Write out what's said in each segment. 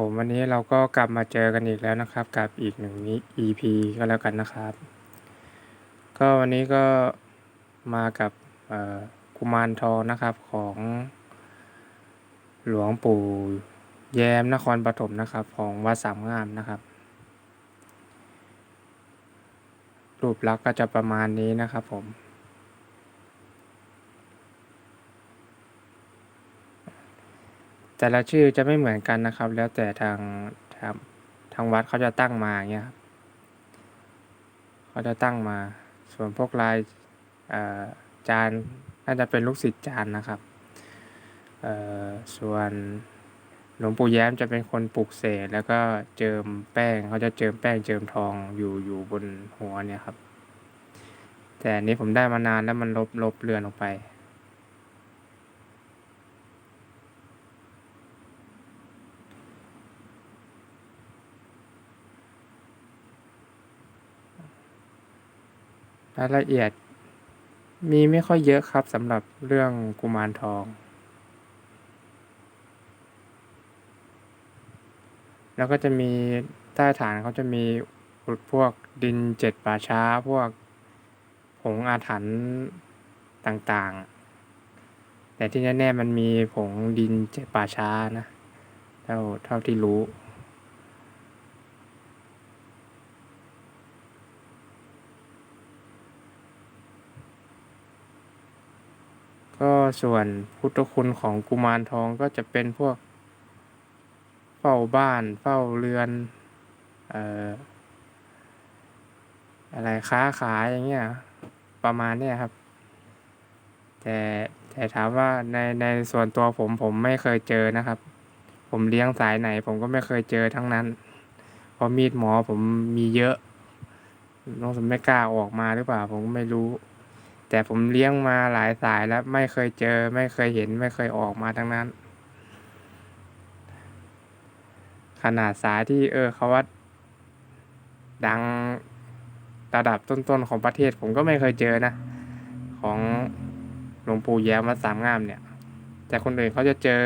ผมวันนี้เราก็กลับมาเจอกันอีกแล้วนะครับ กับอีกหนึ่งนี้ EP ก็แล้วกันนะครับ ก็วันนี้ก็มากับกุมารทองนะครับของหลวงปู่แย้มนครปฐมนะครับ ของวัดสามงามนะครับ รูปลักษณ์ก็จะประมาณนี้นะครับผม แต่ละชื่อจะไม่เหมือนกันนะครับ แล้วแต่ทางทางทางวัดเขาจะตั้งมาเงี้ยครับเขาจะตั้งมา ส่วนพวกลายจานน่าจะเป็นลูกศิษย์จานนะครับส่วนหลวงปู่แย้มจะเป็นคนปลูกเสกแล้วก็เจิมแป้งเขาจะเจิมแป้งเจิมทองอยู่อยู่บนหัวเนี่ยครับ แต่นนี้ผมได้มานานแล้วมันลบลบเลือนออกไป รายละเอียด มีไม่ค่อยเยอะครับสำหรับเรื่องกุมารทอง แล้วก็จะมีใต้ฐานเขาจะมีพวกดินเจ็ดป่าช้า พวกผงอาถรรพ์ต่างๆ แต่ที่แน่ๆมันมีผงดินเจ็ดป่าช้านะ เท่าเท่าที่รู้ ก็ส่วนพุทธคุณของกุมารทองก็จะเป็นพวก เฝ้าบ้าน เฝ้าเรือนเอ่ออะไรค้าขายอย่างเงี้ยประมาณเนี้ยครับ แต่แต่ถามว่าในในส่วนตัวผมผมไม่เคยเจอนะครับ ผมเลี้ยงสายไหน ผมก็ไม่เคยเจอทั้งนั้นเพราะมีดหมอผมมีเยอะน้องสมไม่กล้าออกมาหรือเปล่า ผมก็ไม่รู้ แต่ผมเลี้ยงมาหลายสายแล้วไม่เคยเจอ ไม่เคยเห็น ไม่เคยออกมาทั้งนั้น ขนาดสายที่เออเขาว่าดังระดับต้นๆของประเทศผมก็ไม่เคยเจอนะ ของหลวงปู่แย้มวัดสามงามเนี่ย แต่คนอื่นเขาจะเจอ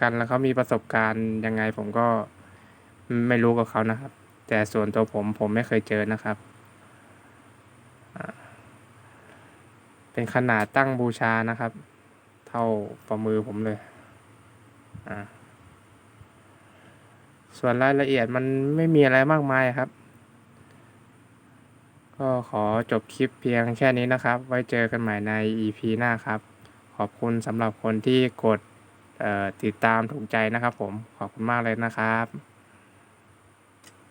กันแล้วเขามีประสบการณ์ยังไงผมก็ไม่รู้กับเขานะครับ แต่ส่วนตัวผมผมไม่เคยเจอนะครับ เป็นขนาดตั้งบูชานะครับ เท่าฝ่ามือผมเลย อ่า ส่วนรายละเอียดมันไม่มีอะไรมากมายครับ ก็ขอจบคลิปเพียงแค่นี้นะครับ ไว้เจอกันใหม่ใน EP หน้าครับ ขอบคุณสำหรับคนที่กดติดตามถูกใจนะครับผม ขอบคุณมากเลยนะครับ